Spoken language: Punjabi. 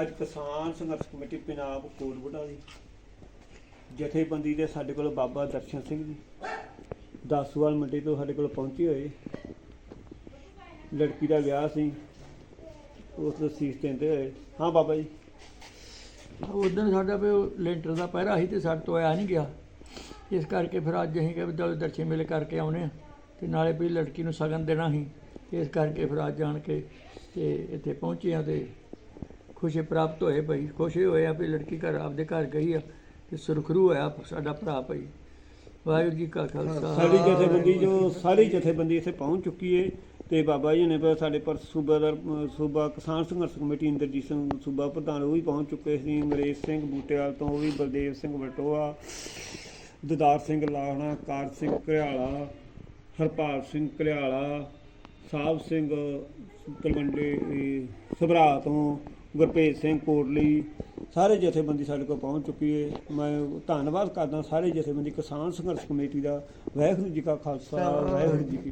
ਅੱਜ ਕਿਸਾਨ ਸੰਘਰਸ਼ ਕਮੇਟੀ ਪੰਜਾਬ ਕੋਟਬੁੱਢਾ ਦੀ ਜਥੇਬੰਦੀ ਦੇ ਸਾਡੇ ਕੋਲ ਬਾਬਾ ਦਰਸ਼ਨ ਸਿੰਘ ਜੀ। ਦਾਸੂਵਾਲ ਮੰਡੀ ਤੋਂ ਸਾਡੇ ਕੋਲ ਪਹੁੰਚੇ ਹੋਏ। ਲੜਕੀ ਦਾ ਵਿਆਹ ਸੀ। ਉਸ ਦਾ ਸੀਸ ਦਿੰਦੇ ਹੋਏ। ਹਾਂ ਬਾਬਾ ਜੀ। ਉਦੋਂ ਸਾਡਾ ਵੀ ਉਹ ਲੈਂਟਰ ਦਾ ਪਹਿਰਾ ਸੀ ਤੇ ਸਾਡੇ ਤੋਂ ਆਇਆ ਨਹੀਂ ਗਿਆ। ਇਸ ਕਰਕੇ ਫਿਰ ਅੱਜ ਅਸੀਂ ਕਿ ਵੀ ਚਲੋ ਦਰਸ਼ਨ ਮੇਲੇ ਕਰਕੇ ਆਉਨੇ ਆ ਤੇ ਨਾਲੇ ਵੀ ਲੜਕੀ ਨੂੰ ਸਗਨ ਦੇਣਾ ਸੀ। ਇਸ ਕਰਕੇ ਫਿਰ ਅੱਜ ਆਣ ਕੇ ਤੇ ਇੱਥੇ ਪਹੁੰਚੇ ਆ ਤੇ ਖੁਸ਼ੀ ਪ੍ਰਾਪਤ ਹੋਏ ਭਾਈ। ਖੁਸ਼ੀ ਹੋਏ ਆ ਵੀ ਲੜਕੀ ਘਰ, ਆਪਦੇ ਘਰ ਗਈ ਆ ਤੇ ਸੁਰਖਰੂ ਹੋਇਆ ਸਾਡਾ ਭਰਾ ਭਾਈ। ਵਾਹਿਗੁਰੂ ਜੀ ਕਾ ਖਾਲਸਾ। ਸਾਡੀ ਜਥੇਬੰਦੀ ਜੋ ਸਾਰੀ ਜਥੇਬੰਦੀ ਇੱਥੇ ਪਹੁੰਚ ਚੁੱਕੀ ਹੈ ਤੇ ਬਾਬਾ ਜੀ ਨੇ ਸਾਡੇ ਪਰ ਸੂਬਾਦਾਰ ਅਹ ਸੂਬਾ ਕਿਸਾਨ ਸੰਘਰਸ਼ ਕਮੇਟੀ ਇੰਦਰਜੀਤ ਸਿੰਘ, ਸੂਬਾ ਪ੍ਰਧਾਨ ਉਹ ਵੀ ਪਹੁੰਚ ਚੁੱਕੇ ਸੀ ਅੰਗਰੇਜ਼ ਸਿੰਘ ਬੂਟੇਵਾਲ ਤੋਂ, ਉਹ ਵੀ ਬਲਦੇਵ ਸਿੰਘ ਵਟੋਆ, ਦਦਾਰ ਸਿੰਘ ਲਾਹਣਾ, ਕਾਰ ਸਿੰਘ ਘਰਿਆਲਾ, ਹਰਪਾਲ ਸਿੰਘ ਘਰਿਆਲਾ, ਸਾਹਿਬ ਸਿੰਘ ਤਲਵੰਡੇ ਸਭਰਾ ਤੋਂ ਗੁਰਪ੍ਰੀਤ ਸਿੰਘ ਕੋਟਲੀ, ਸਾਰੇ ਜਥੇਬੰਦੀ ਸਾਡੇ ਕੋਲ ਪਹੁੰਚ ਚੁੱਕੀ ਹੈ ਮੈਂ ਧੰਨਵਾਦ ਕਰਦਾ ਸਾਰੇ ਜਥੇਬੰਦੀ ਕਿਸਾਨ ਸੰਘਰਸ਼ ਕਮੇਟੀ ਦਾ, ਵਾਹਿਗੁਰੂ ਜੀ ਕਾ ਖਾਲਸਾ, ਵਾਹਿਗੁਰੂ ਜੀ ਕੀ